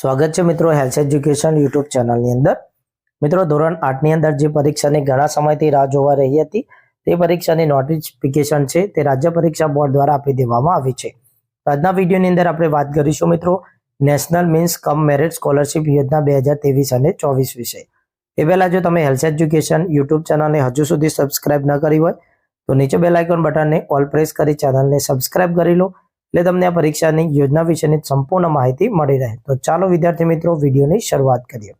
સ્વાગત છે મિત્રો હેલ્થ એજ્યુકેશન યુટ્યુબ ચેનલની અંદર. મિત્રો, ધોરણ આઠની અંદર જે પરીક્ષાની ઘણા સમયથી રાહ જોવા રહી હતી, તે પરીક્ષાની નોટિફિકેશન છે, તે રાજ્ય પરીક્ષા બોર્ડ દ્વારા આપી દેવામાં આવી છે. આજના વિડીયોની અંદર આપણે વાત કરીશું મિત્રો national means cum merit scholarship યોજના બે હજાર ત્રેવીસ અને ચોવીસ વિશે. એ પહેલાં જો તમે હેલ્થ એજ્યુકેશન યુટ્યુબ ચેનલને હજુ સુધી સબસ્ક્રાઇબ ન કરી હોય, તો નીચે બેલાઇકોન બટનને ઓલ પ્રેસ કરી ચેનલને સબસ્ક્રાઇબ કરી લો. એટલે તમને આ પરીક્ષાની યોજના વિશેની સંપૂર્ણ માહિતી મળી રહે. તો ચાલો વિદ્યાર્થી મિત્રો, વિડીયોની શરૂઆત કરીએ.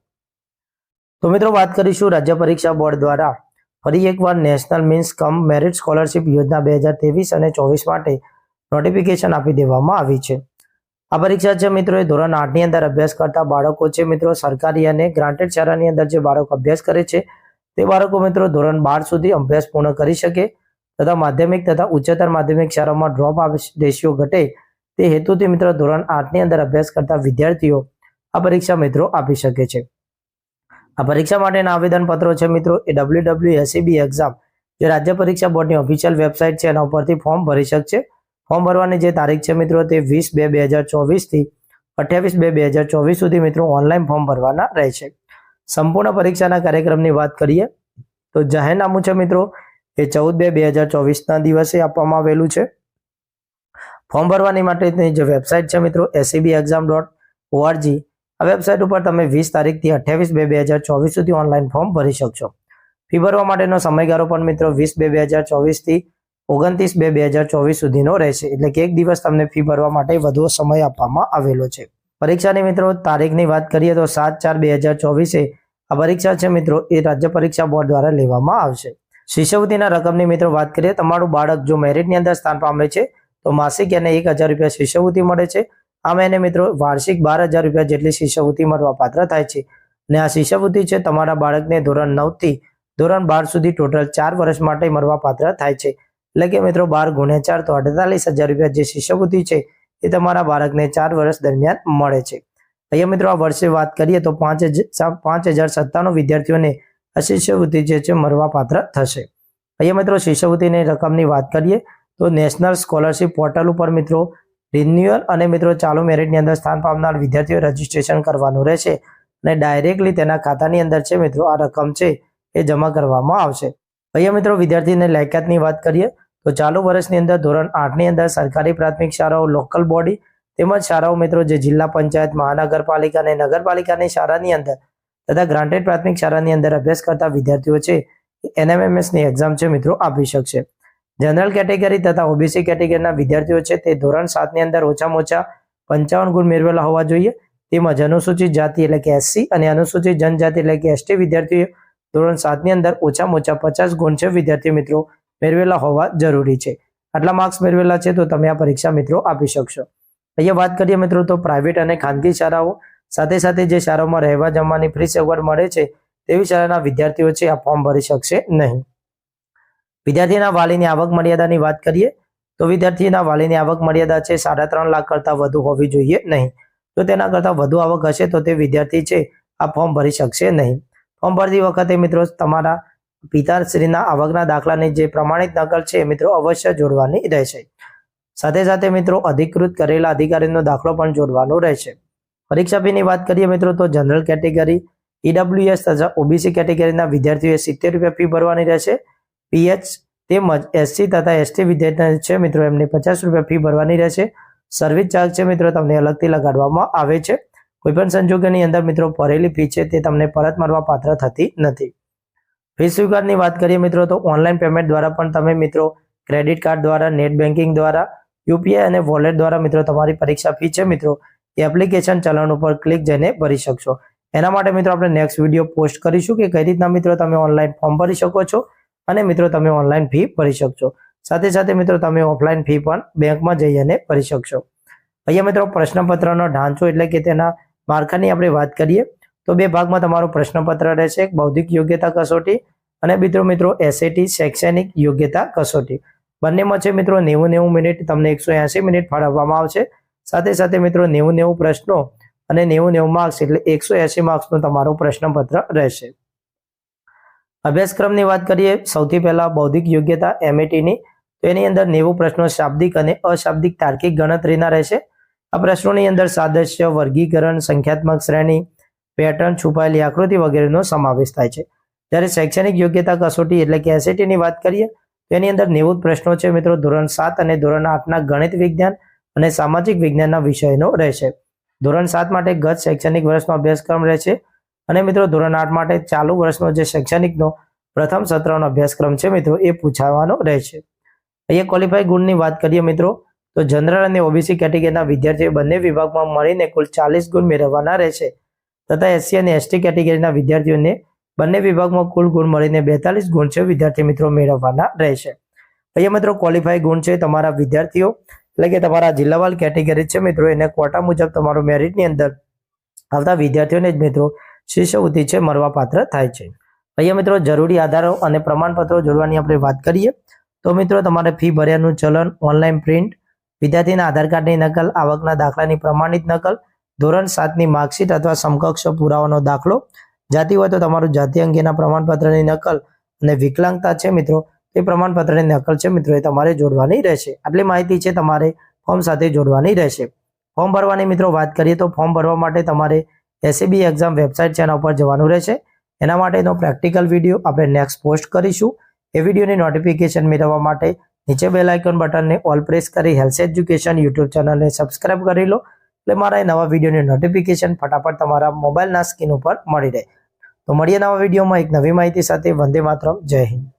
તો મિત્રો, વાત કરીશું રાજ્ય પરીક્ષા બોર્ડ દ્વારા ફરી એકવાર national means cum merit scholarship યોજના બે હજાર ત્રેવીસ અને ચોવીસ માટે નોટિફિકેશન આપી દેવામાં આવી છે. આ પરીક્ષા છે મિત્રો, એ ધોરણ આઠની અંદર અભ્યાસ કરતા બાળકો છે મિત્રો, સરકારી અને ગ્રાન્ટેડ શાળાની અંદર જે બાળકો અભ્યાસ કરે છે, તે બાળકો મિત્રો ધોરણ બાર સુધી અભ્યાસ પૂર્ણ કરી શકે. તથા માધ્યમિક તથા ઉચ્ચતર માધ્યમિક શાળામાં ડ્રોપ રેશિયો ઘટે તે હેતુથી મિત્રો ધોરણ આઠની અંદર અભ્યાસ કરતા વિદ્યાર્થીઓ આ પરીક્ષા મિત્રો આપી શકે છે. આ પરીક્ષા માટેના આવેદન પત્રો છે મિત્રો એ ડબલ્યુ ડબલ્યુ એસીબી એક્ઝામ જે રાજ્ય પરીક્ષા બોર્ડની ઓફિશિયલ વેબસાઇટ છે એના ઉપરથી ફોર્મ ભરી શકશે. ફોર્મ ભરવાની જે તારીખ છે મિત્રો તે વીસ બે બે હજાર ચોવીસથી અઠ્યાવીસ બે બે હજાર ચોવીસ સુધી મિત્રો ઓનલાઈન ફોર્મ ભરવાના રહેશે. સંપૂર્ણ પરીક્ષાના કાર્યક્રમની વાત કરીએ તો જાહેરનામું છે મિત્રો એ ચૌદ બે બે હજાર ચોવીસના દિવસે આપવામાં આવેલું છે. ફોર્મ ભરવાની માટેની જે વેબસાઇટ છે મિત્રો એસીબી એક્ઝામ ડોટ ઓઆરજી આ વેબસાઇટ ઉપર તમે વીસ તારીખથી અઠ્યાવીસ બે બે હજાર ચોવીસ સુધી ઓનલાઈન ફોર્મ ભરી શકશો. ફી ભરવા માટેનો સમયગાળો પણ મિત્રો વીસ બે બે હજાર ચોવીસથી ઓગણત્રીસ બે બે હજાર ચોવીસ સુધીનો રહેશે. એટલે કે એક દિવસ તમને ફી ભરવા માટે વધુ સમય આપવામાં આવેલો છે. પરીક્ષાની મિત્રો તારીખની વાત કરીએ તો સાત ચાર બે હજાર ચોવીસે આ પરીક્ષા છે મિત્રો, એ રાજ્ય પરીક્ષા બોર્ડ દ્વારા લેવામાં આવશે. શિષ્યવૃત્તિના રકમની મિત્રો વાત કરીએ, તમારું બાળક જો મેરિટની અંદર સ્થાન પામે છે, તો માસિક એને એક હજાર રૂપિયા શિષ્યવૃત્તિ મળે છે. આમ એને મિત્રો વાર્ષિક બાર હજાર રૂપિયા જેટલી શિષ્યવૃત્તિ મળવા પાત્ર થાય છે. અને આ શિષ્યવૃત્તિ છે તમારા બાળકને ધોરણ નવથી ધોરણ બાર સુધી ટોટલ ચાર વર્ષ માટે મળવા પાત્ર થાય છે. એટલે કે મિત્રો બાર ગુણ્યા ચાર તો અડતાલીસ હજાર રૂપિયા જે શિષ્યવૃત્તિ છે, એ તમારા બાળકને ચાર વર્ષ દરમિયાન મળે છે. અહીંયા મિત્રો આ વર્ષે વાત કરીએ તો પાંચ પાંચ હજાર સત્તાણું વિદ્યાર્થીઓને આ શિષ્યવૃત્તિ જે છે મળવા પાત્ર થશે. અહીંયા મિત્રો શિષ્યવૃત્તિની રકમની વાત કરીએ, તો નેશનલ સ્કોલરશિપ પોર્ટલ ઉપર મિત્રો રિન્યુઅલ અને મિત્રો ચાલુ મેરિટની અંદર સ્થાન પામનાર વિદ્યાર્થીઓ રજીસ્ટ્રેશન કરવાનું રહેશે અને ડાયરેક્ટલી તેના ખાતાની અંદર છે મિત્રો આ રકમ છે એ જમા કરવામાં આવશે. અહીંયા મિત્રો વિદ્યાર્થીને લાયકાતની વાત કરીએ, તો ચાલુ વર્ષની અંદર ધોરણ આઠની અંદર સરકારી પ્રાથમિક શાળાઓ, લોકલ બોડી તેમજ શાળાઓ મિત્રો જે જિલ્લા પંચાયત, મહાનગરપાલિકા અને નગરપાલિકાની શાળાની અંદર તથા ગ્રાન્ટેડ પ્રાથમિક શાળાની અંદર અભ્યાસ કરતા વિદ્યાર્થીઓ છે એનએમએમએસની એક્ઝામ છે મિત્રો આપી શકશે. જનરલ કેટેગરી તથા ઓબીસી કેટેગરીના વિદ્યાર્થીઓ છે તે ધોરણ સાતની અંદર ઓછામાં ઓછા પંચાવન ગુણ મેળવેલા હોવા જોઈએ. તેમજ અનુસૂચિત જાતિ એટલે કે એસસી અને અનુસૂચિત જનજાતિ એટલે કે એસટી વિદ્યાર્થીઓ ધોરણ સાતની અંદર ઓછામાં ઓછા પચાસ ગુણ છે વિદ્યાર્થી મિત્રો મેળવેલા હોવા જરૂરી છે. આટલા માર્ક્સ મેળવેલા છે તો તમે આ પરીક્ષા મિત્રો આપી શકશો. અહીંયા વાત કરીએ મિત્રો તો પ્રાઇવેટ અને ખાનગી શાળાઓ. સાથે સાથે જે શાળાઓમાં રહેવા જમવાની ફ્રી સગવડ મળે છે, તેવી શાળાના વિદ્યાર્થીઓ છે, આ ફોર્મ ભરી શકશે નહીં. વિદ્યાર્થીના વાલીની આવક મર્યાદાની વાત કરીએ, તો વિદ્યાર્થીના વાલીની આવક મર્યાદા છે, સાડા ત્રણ લાખ કરતાં વધુ હોવી જોઈએ નહીં. જો તેના કરતાં વધુ આવક હશે, તો તે વિદ્યાર્થી છે, આ ફોર્મ ભરી શકશે નહીં. ફોર્મ ભરતી વખતે મિત્રો તમારા પિતાશ્રીના આવકના દાખલાની જે પ્રમાણિત નકલ છે મિત્રો અવશ્ય જોડવાની રહેશે. સાથે સાથે મિત્રો અધિકૃત કરેલા અધિકારીનો દાખલો પણ જોડવાનો રહેશે. પરીક્ષા ફીની વાત કરીએ મિત્રો તો જનરલ કેટેગરી ઈડબ્લ્યુએસ તથા ઓબીસી કેટેગરીના વિદ્યાર્થીઓએ સિત્તેર રૂપિયા ફી ભરવાની રહેશે. પીએચ તેમજ એસસી તથા એસટી વિદ્યાર્થીઓ છે મિત્રો એમને પચાસ રૂપિયા ફી ભરવાની રહેશે. સર્વિસ ચાર્જ છે મિત્રો તમને અલગથી લગાડવામાં આવે છે. કોઈપણ સંજોગોની અંદર મિત્રો ભરેલી ફી છે તે તમને પરત મળવા પાત્ર થતી નથી. ફી સ્વીકારની વાત કરીએ મિત્રો તો ઓનલાઈન પેમેન્ટ દ્વારા પણ તમે મિત્રો ક્રેડિટ કાર્ડ દ્વારા નેટ બેન્કિંગ દ્વારા યુપીઆઈ અને વોલેટ દ્વારા મિત્રો તમારી પરીક્ષા ફી છે મિત્રો એપ્લિકેશન ચલણ ઉપર ક્લિક જઈને ભરી શકશો. એના માટે મિત્રો આપણે નેક્સ્ટ વીડિયો પોસ્ટ કરીશું કે કઈ રીતના મિત્રો તમે ઓનલાઈન ફોર્મ ભરી શકો છો અને મિત્રો તમે ઓનલાઈન ફી ભરી શકશો. સાથે સાથે મિત્રો તમે ઓફલાઈન ફી પણ બેંકમાં જઈ અને ભરી શકશો. અહીંયા મિત્રો પ્રશ્નપત્રનો ઢાંચો એટલે કે તેના માળખાની આપણે વાત કરીએ, તો બે ભાગમાં તમારું પ્રશ્નપત્ર રહેશે, એક બૌદ્ધિક યોગ્યતા કસોટી અને મિત્રો મિત્રો એસએટી શૈક્ષણિક યોગ્યતા કસોટી. બંનેમાં છે મિત્રો નેવું નેવું મિનિટ, તમને એકસો મિનિટ ફાળવવામાં આવશે. સાથે સાથે મિત્રો નેવું નેવું પ્રશ્નો અને નેવું નેવું માર્ક્સ એટલે એકસો એસી માર્ક્સનું તમારું પ્રશ્નપત્ર રહેશે. અભ્યાસક્રમની વાત કરીએ, સૌથી પહેલા બૌદ્ધિક યોગ્યતા એમએટીની તો એની અંદર નેવું પ્રશ્નો શાબ્દિક અને અશાબ્દિક તાર્કિક ગણતરીના રહેશે. આ પ્રશ્નોની અંદર સાદૃશ્ય વર્ગીકરણ, સંખ્યાત્મક શ્રેણી, પેટર્ન, છુપાયેલી આકૃતિ વગેરેનો સમાવેશ થાય છે. જ્યારે શૈક્ષણિક યોગ્યતા કસોટી એટલે કે એસએટીની વાત કરીએ, તો એની અંદર નેવું પ્રશ્નો છે મિત્રો. ધોરણ સાત અને ધોરણ આઠના ગણિત વિજ્ઞાન અને સામાજિક વિજ્ઞાનના વિષયનો રહેશે. ધોરણ સાત માટે ગત શૈક્ષણિક વર્ષનો અભ્યાસક્રમ રહેશે. અને મિત્રો, ધોરણ આઠ માટે ચાલુ વર્ષનો જે શૈક્ષણિકનો પ્રથમ સત્રનો અભ્યાસક્રમ છે મિત્રો, એ પૂછાવાનો રહેશે. અહીંયા ક્વોલિફાઈ ગુણની વાત કરીએ મિત્રો, તો જનરલ અને ઓબીસી કેટેગરીના વિદ્યાર્થીઓ બંને વિભાગમાં મળીને કુલ ચાલીસ ગુણ મેળવવાના રહેશે. તથા એસસી અને એસટી કેટેગરીના વિદ્યાર્થીઓને બંને વિભાગમાં કુલ ગુણ મળીને બેતાલીસ ગુણ છે વિદ્યાર્થી મિત્રો મેળવવાના રહેશે. અહીંયા મિત્રો ક્વોલિફાઈ ગુણ છે તમારા વિદ્યાર્થીઓ. એટલે કે તમારા જિલ્લાવાલ કેટેગરી છે મિત્રો, એને કોટા મુજબ તમારો મેરિટની અંદર આવતા વિદ્યાર્થીઓને જ મિત્રો શિષ્યવૃત્તિ છે મળવાપાત્ર થાય છે. અહીંયા મિત્રો જરૂરી આધારો અને પ્રમાણપત્રો જોડવાની આપણે વાત કરીએ. તો મિત્રો તમારે ફી ભર્યાનું ચલન ઓનલાઈન પ્રિન્ટ વિદ્યાર્થીના આધાર કાર્ડની નકલ, આવકના દાખલાની પ્રમાણિત નકલ, ધોરણ સાતની માર્કશીટ અથવા સમકક્ષ પુરાવાનો દાખલો. જાતિ હોય તો તમારું જાતિ અંગેના પ્રમાણપત્રની નકલ અને વિકલાંગતા છે મિત્રો. તે પ્રમાણપત્રની નકલ છે મિત્રો, એ તમારે જોડવાની રહેશે. આટલી માહિતી છે, તમારે ફોર્મ સાથે જોડવાની રહેશે. ફોર્મ ભરવાની મિત્રો, વાત કરીએ તો ફોર્મ ભરવા માટે તમારે એસીબી એક્ઝામ વેબસાઇટ છે, એના ઉપર જવાનું રહેશે. એના માટેનો પ્રેક્ટિકલ વીડિયો આપણે નેક્સ્ટ પોસ્ટ કરીશું. એ વિડીયોની નોટિફિકેશન મેળવવા માટે નીચે બેલ બટનને ઓલ પ્રેસ કરી હેલ્થ એજ્યુકેશન યુટ્યુબ ચેનલને સબસ્ક્રાઇબ કરી લો. એટલે મારા એ નવા વિડીયોની નોટિફિકેશન ફટાફટ તમારા મોબાઈલના સ્ક્રીન ઉપર મળી રહે. તો મળીએ નવા વિડીયોમાં એક નવી માહિતી સાથે. વંદે માતરમ. જય હિન્દ.